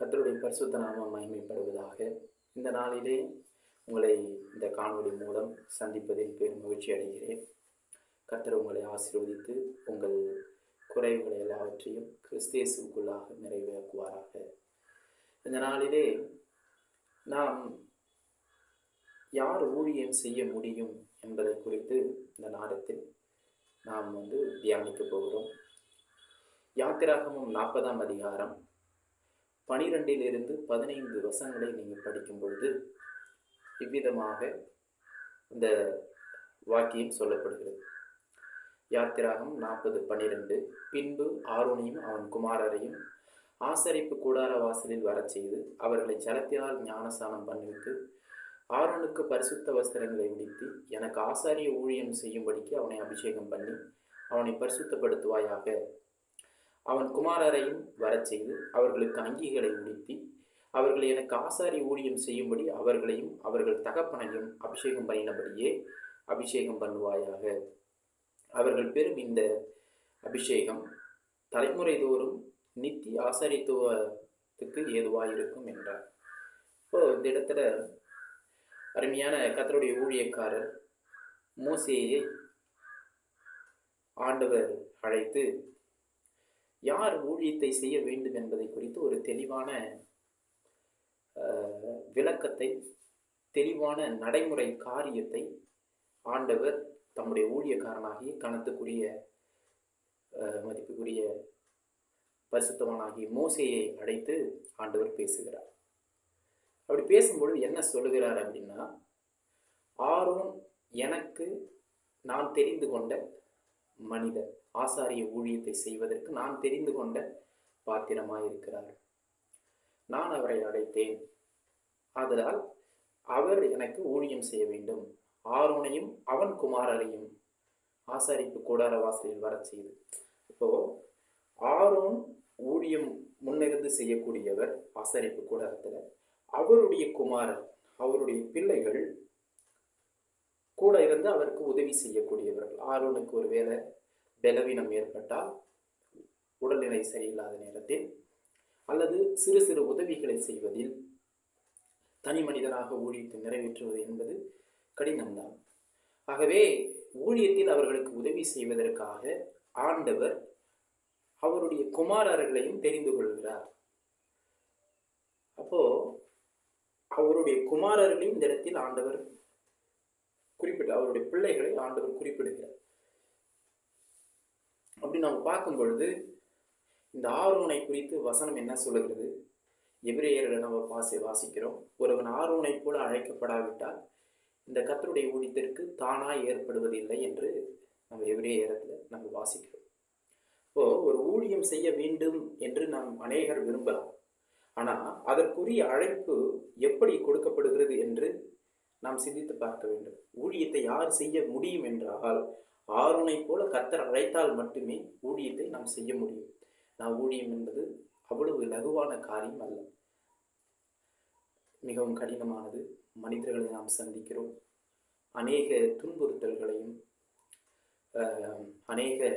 கத்தருடைய பரிசுத்த நாமம் மகிமைப்படுவதாக. இந்த நாளிலே உங்களை இந்த காணொளி மூலம் சந்திப்பதில் பெரும் மகிழ்ச்சி அடைகிறேன். கத்தர் உங்களை ஆசீர்வதித்து உங்கள் குறைவுகளை எல்லாவற்றையும் கிறிஸ்தேசுக்குள்ளாக நிறைவேற்றுவாராக. இந்த நாளிலே நாம் யார் ஊழியம் செய்ய முடியும் என்பதை குறித்து இந்த நாடத்தில் நாம் வந்து தியானிக்க போகிறோம். யாத்திராகமும் நாற்பதாம் அதிகாரம் பனிரெண்டிலிருந்து பதினைந்து வசனங்களை நீங்கள் படிக்கும் பொழுது இவ்விதமாக இந்த வாக்கியம் சொல்லப்படுகிறது. யாத்திராகம் நாற்பது பன்னிரெண்டு பின்பு ஆரோனையும் அவன் குமாரரையும் ஆசரிப்பு கூடார வாசலில் வரச் செய்து அவர்களை ஜலத்தினால் ஞானசானம் பண்ணிவிட்டு ஆரோனுக்கு பரிசுத்த வஸ்திரங்களை உடுத்தி எனக்கு ஆசாரிய ஊழியம் செய்யும்படிக்கு அவனை அபிஷேகம் பண்ணி அவனை பரிசுத்தப்படுத்துவாயாக. அவன் குமாரரையும் வரச் செய்து அவர்களுக்கு அங்கிகளை உடுத்தி அவர்கள் எனக்கு ஆசாரி ஊழியம் செய்யும்படி அவர்களையும் அவர்கள் தகப்பனையும் அபிஷேகம் பண்ணினபடியே அபிஷேகம் பண்ணுவாயாக. அவர்கள் பெறும் இந்த அபிஷேகம் தலைமுறை தோறும் நித்தி ஆசாரித்துவத்துக்கு ஏதுவாயிருக்கும் என்றார். இப்போ இந்த இடத்துல அருமையான கத்தருடைய ஊழியக்காரர் மோசேயை ஆண்டவர் அழைத்து யார் ஊழியத்தை செய்ய வேண்டும் என்பதை குறித்து ஒரு தெளிவான விளக்கத்தை தெளிவான நடைமுறை காரியத்தை ஆண்டவர் தம்முடைய ஊழியக்காரனாகிய கணத்துக்குரிய மதிப்புக்குரிய பரிசுத்தவனாகிய மோசையை அடைத்து ஆண்டவர் பேசுகிறார். அப்படி பேசும்பொழுது என்ன சொல்லுகிறார் அப்படின்னா ஆரோன் எனக்கு நான் தெரிந்து கொண்ட மனிதர் ஆசாரிய ஊழியத்தை செய்வதற்கு நான் தெரிந்து கொண்ட பாத்திரமாயிருக்கிறார் நான் அவரை அழைத்தேன். ஆதலால் அவர் எனக்கு ஊழியம் செய்ய வேண்டும். ஆரோனையும் அவன் குமாரரையும் ஆசாரிப்பு கூடார வாசலில் வர செய்து. இப்போ ஆரோன் ஊழியம் முன்னிருந்து செய்யக்கூடியவர் ஆசாரிப்பு கூடாரத்தில் அவருடைய குமாரர் அவருடைய பிள்ளைகள் கூட இருந்து அவருக்கு உதவி செய்யக்கூடியவர்கள். ஆரோனுக்கு ஒரு வேலை பலவீனம் ஏற்பட்டால் உடல்நிலை சரியில்லாத நேரத்தில் அல்லது சிறு சிறு உதவிகளை செய்வதில் தனி மனிதனாக ஊழியத்தை நிறைவேற்றுவது என்பது கடினம்தான். ஆகவே ஊழியத்தில் அவர்களுக்கு உதவி செய்வதற்காக ஆண்டவர் அவருடைய குமாரர்களையும் தெரிந்து கொள்கிறார். அப்போ அவருடைய குமாரர்களையும் இந்த இடத்தில் ஆண்டவர் குறிப்பிட்ட அவருடைய பிள்ளைகளை ஆண்டவர் குறிப்பிடுகிறார். அப்படி நாம் பார்க்கும் பொழுது இந்த ஆர்வனை குறித்து வசனம் என்ன சொல்லுகிறது? எபிரேயர்கள் நம்ம பாசி வாசிக்கிறோம். ஒருவன் ஆர்வனை போல அழைக்கப்படாவிட்டால் இந்த கத்தருடைய ஊழியத்திற்கு தானாக ஏற்படுவதில்லை என்று நம்ம எபிரேயரத்தில் நம்ம வாசிக்கிறோம். இப்போ ஒரு ஊழியம் செய்ய வேண்டும் என்று நாம் அநேகர் விரும்பலாம். ஆனால் அதற்குரிய அழைப்பு எப்படி கொடுக்கப்படுகிறது என்று நாம் சிந்தித்து பார்க்க வேண்டும். ஊழியத்தை யார் செய்ய முடியும் என்றால் ஆறுனை போல கத்தர் அழைத்தால் மட்டுமே ஊழியத்தை நாம் செய்ய முடியும். நான் ஊழியம் என்பது அவ்வளவு லகுவான காரியம் அல்ல. மிகவும் கடினமானது. மனிதர்களை நாம் சந்திக்கிறோம். அநேக துன்புறுத்தல்களையும் அநேக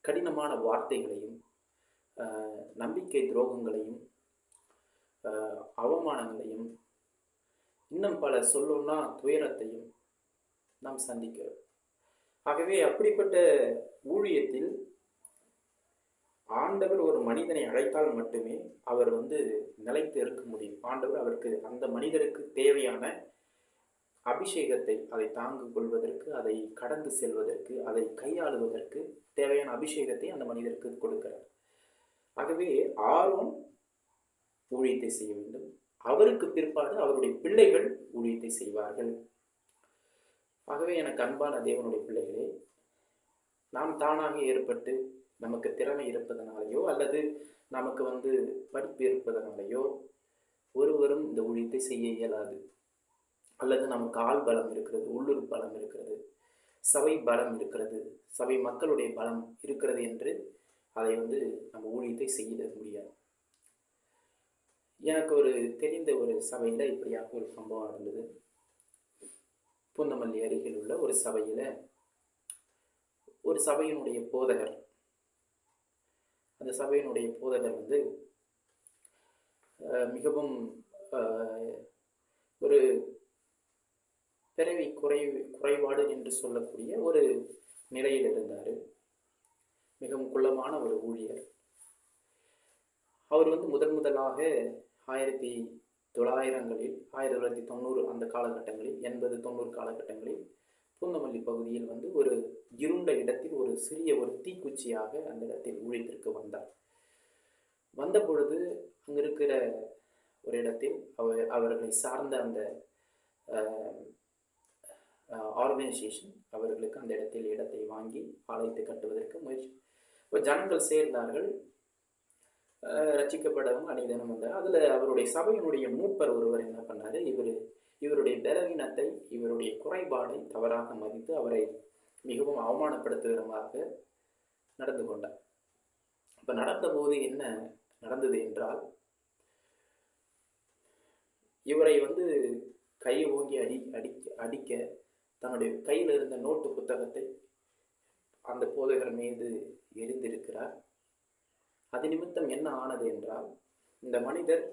கடினமான வார்த்தைகளையும் நம்பிக்கை துரோகங்களையும் அவமானங்களையும் இன்னும் பல சொல்லணும்னா துயரத்தையும் நாம் சந்திக்கிறோம். ஆகவே அப்படிப்பட்ட ஊழியத்தில் ஆண்டவர் ஒரு மனிதனை அழைத்தால் மட்டுமே அவர் வந்து நிலைத்து இருக்க முடியும். ஆண்டவர் அவருக்கு அந்த மனிதருக்கு தேவையான அபிஷேகத்தை அதை தாங்கு கொள்வதற்கு அதை கடந்து செல்வதற்கு அதை கையாளுவதற்கு தேவையான அபிஷேகத்தை அந்த மனிதருக்கு கொடுக்கிறார். ஆகவே ஆர்வம் ஊழியத்தை செய்ய வேண்டும். அவருக்கு பிற்பாடு அவருடைய பிள்ளைகள் ஊழியத்தை செய்வார்கள். ஆகவே எனக்கு அன்பான தேவனுடைய பிள்ளைகளே நாம் தானாக ஏற்பட்டு நமக்கு திறமை இருப்பதனாலேயோ அல்லது நமக்கு வந்து படிப்பு இருப்பதனாலேயோ ஒருவரும் இந்த ஊழியத்தை செய்ய இயலாது. அல்லது நமக்கு ஆள் பலம் இருக்கிறது உள்ளூர் பலம் இருக்கிறது சபை பலம் இருக்கிறது சபை மக்களுடைய பலம் இருக்கிறது என்று அதை வந்து நம்ம ஊழியத்தை செய்ய முடியாது. எனக்கு ஒரு தெரிந்த ஒரு சபையில் இப்படியாக ஒரு சம்பவம் நடந்தது. பூந்தமல்லி அருகில் உள்ள ஒரு சபையில் ஒரு சபையினுடைய போதகர். அந்த சபையினுடைய போதகர் வந்து மிகவும் ஒரு பிறவி குறை குறைபாடு என்று சொல்லக்கூடிய ஒரு நிலையில் இருந்தார். மிகவும் குள்ளமான ஒரு ஊழியர். அவர் வந்து முதன் முதலாக ஆயிரத்தி தொள்ளாயிரங்களில் ஆயிரத்தி தொள்ளாயிரத்தி தொண்ணூறு அந்த காலகட்டங்களில் எண்பது தொண்ணூறு காலகட்டங்களில் பூந்தமல்லி பகுதியில் வந்து ஒரு இருண்ட இடத்தில் ஒரு சிறிய ஒரு தீக்குச்சியாக அந்த இடத்தில் ஊழியத்திற்கு வந்தார். வந்த பொழுது அங்கே இருக்கிற ஒரு இடத்தில் அவர் அவர்களை சார்ந்த அந்த ஆர்கனைசேஷன் அவர்களுக்கு அந்த இடத்தில் இடத்தை வாங்கி ஆலயத்தை கட்டுவதற்கு முயற்சி இப்போ ஜனங்கள் சேர்ந்தார்கள். ரச்சிக்கப்படவும் ரட்சிக்கப்படவும் தினம் வந்தார். அதில் அவருடைய சபையினுடைய மூப்பர் ஒருவர் என்ன பண்ணார்? இவர் இவருடைய பலவீனத்தை இவருடைய குறைபாடை தவறாக மதித்து அவரை மிகவும் அவமானப்படுத்துகிறமாக நடந்து கொண்டார். இப்போ நடந்தபோது என்ன நடந்தது என்றால் இவரை வந்து கை ஓங்கி அடி அடிக்க அடிக்க தன்னுடைய கையில் இருந்த நோட்டு புத்தகத்தை அந்த போதகர் மீது எரிந்திருக்கிறார். அது நிமித்தம் என்ன ஆனது என்றால் இந்த மனிதர்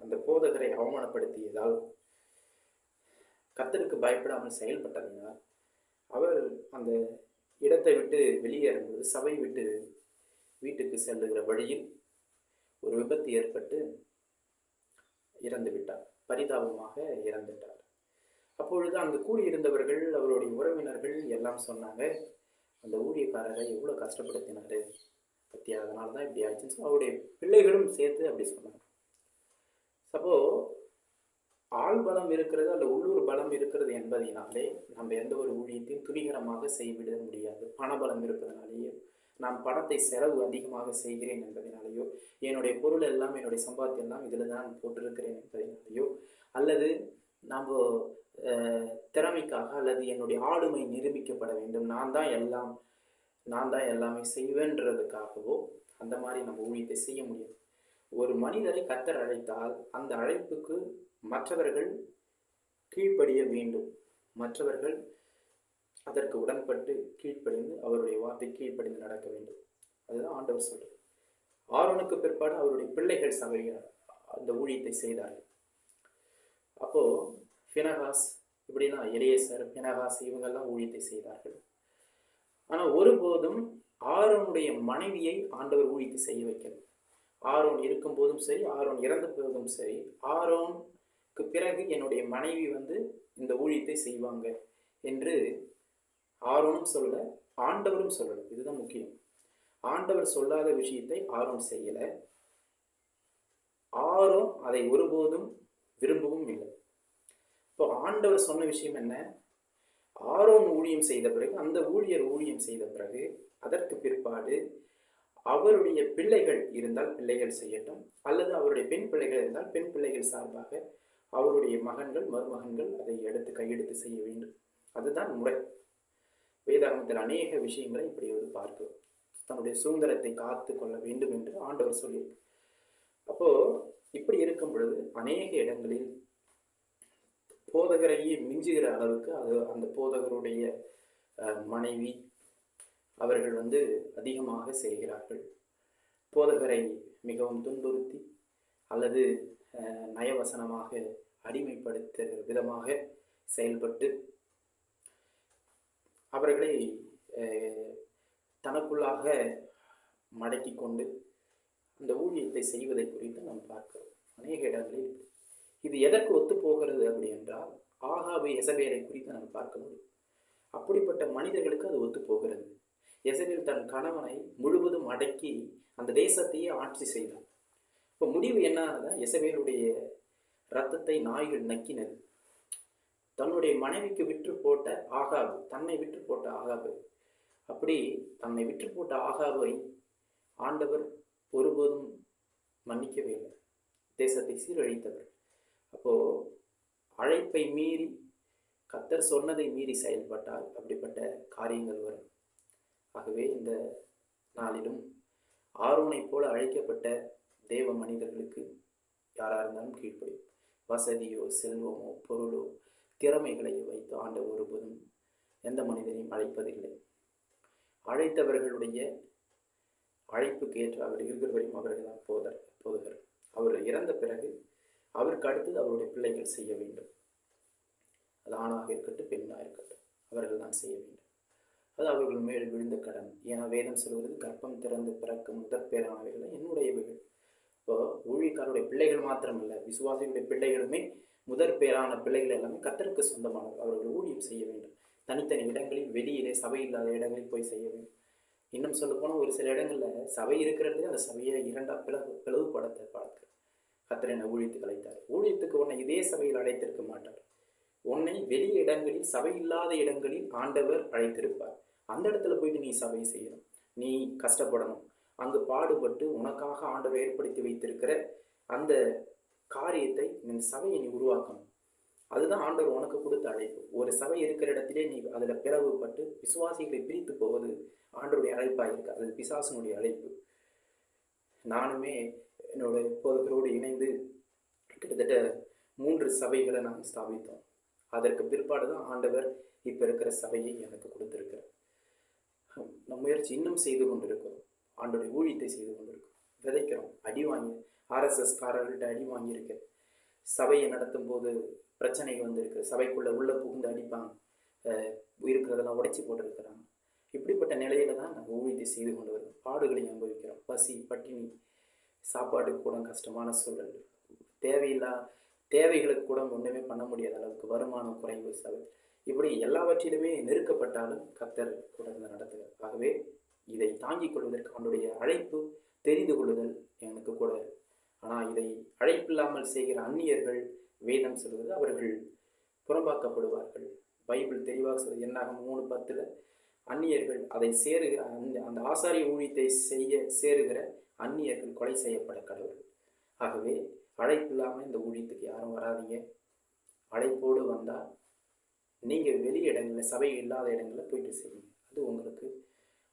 அந்த போதகரை அவமானப்படுத்தியதால் கத்தருக்கு பயப்படாமல் செயல்பட்டதினால் அவர் அந்த இடத்தை விட்டு வெளியேறும்போது சபை விட்டு வீட்டுக்கு செல்லுகிற வழியில் ஒரு விபத்து ஏற்பட்டு இறந்து விட்டார் பரிதாபமாக இறந்துட்டார். அப்பொழுது அங்கு கூடியிருந்தவர்கள் அவருடைய உறவினர்கள் எல்லாம் சொன்னாங்க அந்த ஊழியக்காரரை எவ்வளோ கஷ்டப்படுத்தினாரு? பற்றி அதனால தான் இப்படி ஆயிடுச்சுன்னு அவருடைய பிள்ளைகளும் சேர்த்து அப்படி சொன்னாங்க. அப்போது ஆள் பலம் இருக்கிறது அல்ல உள்ளூர் பலம் இருக்கிறது என்பதினாலே நம்ம எந்த ஒரு ஊழியத்தையும் துணிகரமாக செய்விட முடியாது. பணபலம் இருப்பதனாலேயோ நான் பணத்தை செலவு அதிகமாக செய்கிறேன் என்பதனாலேயோ என்னுடைய பொருள் எல்லாம் என்னுடைய சம்பாத்தியம் எல்லாம் இதில் தான் போட்டிருக்கிறேன் என்பதனாலேயோ அல்லது நம்ம அஹ், திறமைக்காக அல்லது என்னுடைய ஆளுமை நிரூபிக்கப்பட வேண்டும். நான் தான் எல்லாம் நான் தான் எல்லாமே செய்வேன்றதுக்காகவோ அந்த மாதிரி நம்ம ஊழியத்தை செய்ய முடியாது. ஒரு மனிதரை கத்தர் அழைத்தால் அந்த அழைப்புக்கு மற்றவர்கள் கீழ்ப்படிய வேண்டும். மற்றவர்கள் அதற்கு உடன்பட்டு கீழ்ப்படிந்து அவருடைய வார்த்தை கீழ்ப்படிந்து நடக்க வேண்டும். அதுதான் ஆண்டவர் சொல்றார். ஆரோனுக்கு பிற்பாடு அவருடைய பிள்ளைகள் சபையில் அந்த ஊழியத்தை செய்தார்கள். அப்போ பினகாஸ் இப்படின்னா எலியேசர் பினகாஸ் இவங்கெல்லாம் ஊழியத்தை செய்தார்கள். ஆனால் ஒருபோதும் ஆரோனுடைய மனைவியை ஆண்டவர் ஊழியத்தை செய்ய வைக்கிறது ஆரோன் இருக்கும்போதும் சரி ஆரோன் இறந்த போதும் சரி ஆரோனுக்கு பிறகு என்னுடைய மனைவி வந்து இந்த ஊழியத்தை செய்வாங்க என்று ஆரோனும் சொல்ல ஆண்டவரும் சொல்லல. இதுதான் முக்கியம். ஆண்டவர் சொல்லாத விஷயத்தை ஆரோன் செய்யல. ஆரோன் அதை ஒருபோதும் விரும்பவும் இல்லை. இப்போ ஆண்டவர் சொன்ன விஷயம் என்ன? ஆரோன் ஊழியம் செய்த பிறகு அந்த ஊழியர் ஊழியம் செய்த பிறகு அதற்கு பிற்பாடு அவருடைய பிள்ளைகள் இருந்தால் பிள்ளைகள் செய்யட்டும். அல்லது அவருடைய பெண் பிள்ளைகள் இருந்தால் பெண் பிள்ளைகள் சார்பாக அவருடைய மகன்கள் மருமகன்கள் அதை எடுத்து கையெடுத்து செய்ய வேண்டும். அதுதான் முறை. வேதாகமத்தில் அநேக விஷயங்களை இப்படி வந்து பார்க்கிறோம். தன்னுடைய சுதந்திரத்தை காத்து கொள்ள வேண்டும் என்று ஆண்டவர் சொல்லியிருக்கு அப்போ இப்படி இருக்கும் பொழுது அநேக இடங்களில் போதகரையே மிஞ்சுகிற அளவுக்கு அது அந்த போதகருடைய மனைவி அவர்கள் வந்து அதிகமாக செய்கிறார்கள். போதகரை மிகவும் துன்புறுத்தி அல்லது நயவசனமாக அடிமைப்படுத்துகிற விதமாக செயல்பட்டு அவர்களை தனக்குள்ளாக மடக்கி கொண்டு அந்த ஊழியத்தை செய்வதை குறித்து நாம் பார்க்கிறோம். அநேக இடங்களில் இது எதற்கு ஒத்து போகிறது அப்படி என்றால் ஆகாபு எசபேலை குறித்து நாம் பார்க்க முடியும். அப்படிப்பட்ட மனிதர்களுக்கு அது ஒத்து போகிறது எசபேல் தன் கணவனை முழுவதும் அடக்கி அந்த தேசத்தையே ஆட்சி செய்தார் இப்போ முடிவு என்ன ஆனதா எசபேலுடைய ரத்தத்தை நாய்கள் நக்கினது. தன்னுடைய மனைவிக்கு விற்று போட்ட ஆகாபு தன்னை விற்று போட்ட ஆகாபு. அப்படி தன்னை விற்று போட்ட ஆகாபை ஆண்டவர் ஒருபோதும் மன்னிக்கவே இல்லை. தேசத்தை சீரழித்தவர். அப்போது அழைப்பை மீறி கத்தர் சொன்னதை மீறி செயல்பட்டால் அப்படிப்பட்ட காரியங்கள் வரும். ஆகவே இந்த நாளிலும் ஆரோனைப் போல அழைக்கப்பட்ட தேவ மனிதர்களுக்கு யாராக இருந்தாலும் கீழ்ப்படும் வசதியோ செல்வமோ பொருளோ திறமைகளை வைத்து ஆண்ட ஒருபோதும் எந்த மனிதனையும் அழைப்பதில்லை. அழைத்தவர்களுடைய அழைப்புக்கு ஏற்ற அவர் இருக்கிறவரையும் அவர்கள் தான் போதர் போதகர். அவர் இறந்த பிறகு அவருக்கு அடுத்தது அவருடைய பிள்ளைகள் செய்ய வேண்டும். அது ஆணாக இருக்கட்டும் பெண்ணாக இருக்கட்டும் அவர்கள் தான் செய்ய வேண்டும். அது அவர்கள் மேல் விழுந்த கடன். ஏன்னா வேதம் சொல்கிறது கர்ப்பம் திறந்து பிறக்கும் முதற்பேரானவைகளை என்னுடையவைகள் இப்போ ஊழியக்காரருடைய பிள்ளைகள் மாத்திரமல்ல விசுவாசிகளுடைய பிள்ளைகளுமே முதற் பேரான பிள்ளைகள் எல்லாமே கத்தருக்கு சொந்தமானவர். அவர்கள் ஊழியம் செய்ய வேண்டும். தனித்தனி இடங்களில் வெளியிலே சபை இல்லாத இடங்களில் போய் செய்ய வேண்டும். இன்னும் சொல்ல போனால் ஒரு சில இடங்களில் சபை இருக்கிறது அந்த சபையை இரண்டா பிளவு பிளவுபடுத்த பார்க்க கத்தர் என்னை ஊழியத்துக்கு அழைத்தார். ஊழியத்துக்கு உன்னை இதே சபையில் அழைத்திருக்க மாட்டார். உன்னை வெளி இடங்களில் சபை இல்லாத இடங்களில் ஆண்டவர் அழைத்திருப்பார். அந்த இடத்துல போயிட்டு நீ சபை செய்யணும். நீ கஷ்டப்படணும். அங்கு பாடுபட்டு உனக்காக ஆண்டவர் ஏற்படுத்தி வைத்திருக்கிற அந்த காரியத்தை இந்த சபையை நீ உருவாக்கணும். அதுதான் ஆண்டவர் உனக்கு கொடுத்த அழைப்பு. ஒரு சபை இருக்கிற இடத்திலே நீ அதில் பிளவுபட்டு விசுவாசிகளை பிரித்து போவது ஆண்டருடைய அழைப்பாக இருக்கு. அது பிசாசனுடைய அழைப்பு. நானுமே என்னோட போதகரோடு இணைந்து கிட்டத்தட்ட மூன்று சபைகளை நாங்கள் ஸ்தாபித்தோம். அதற்கு பிற்பாடு தான் ஆண்டவர் இப்போ இருக்கிற சபையை எனக்கு கொடுத்துருக்கிறார். நம்ம முயற்சி இன்னும் செய்து கொண்டிருக்கிறோம். ஆண்டோடைய ஊழியத்தை செய்து கொண்டிருக்கிறோம். விதைக்கிறோம். அடி வாங்கி ஆர்எஸ்எஸ் காரர்கள்ட்ட அடி வாங்கியிருக்கேன். சபையை நடத்தும் போது பிரச்சனை வந்திருக்கு. சபைக்குள்ளே உள்ளே புகுந்து அடிப்பாங்க. இருக்கிறதெல்லாம் உடைச்சி போட்டிருக்கிறாங்க. இப்படிப்பட்ட நிலையில தான் நாங்கள் ஊழியத்தை செய்து கொண்டு வருவோம் பாடுகளை அனுபவிக்கிறோம். பசி பட்டினி சாப்பாடு கூட கஷ்டமான சூழல். தேவையில்லா தேவைகளுக்கு கூட ஒன்றுமே பண்ண முடியாத அளவுக்கு வருமானம் குறைவு செலவு இப்படி எல்லாவற்றிலுமே நெருக்கப்பட்டாலும் கத்தர் கூட நடத்துகிறார் ஆகவே இதை தாங்கிக் கொள்வதற்கு அவனுடைய அழைப்பு தெரிந்து கொள்ளுதல் எனக்கு கூட. ஆனால் இதை அழைப்பில்லாமல் செய்கிற அந்நியர்கள் வேதம் சொல்வது அவர்கள் புறம்பாக்கப்படுவார்கள். பைபிள் தெளிவாக சொல்வது என்னாகும்? மூணு பத்தில் அந்நியர்கள் அதை சேருகிற அந்த அந்த ஆசாரிய ஊழியத்தை செய்ய சேருகிற அந்நியர்கள் கொலை செய்யப்பட கடவுள். ஆகவே அழைப்பு இல்லாமல் இந்த ஊழியத்துக்கு யாரும் வராதீங்க. அழைப்போடு வந்தால் நீங்கள் வெளி இடங்களில் சபை இல்லாத இடங்களில் போயிட்டு செய்யுங்க அது உங்களுக்கு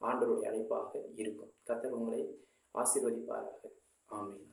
ஆண்டவருடைய அழைப்பாக இருக்கும். கத்தர் உங்களை ஆசீர்வதிப்பாராக. ஆமீன்.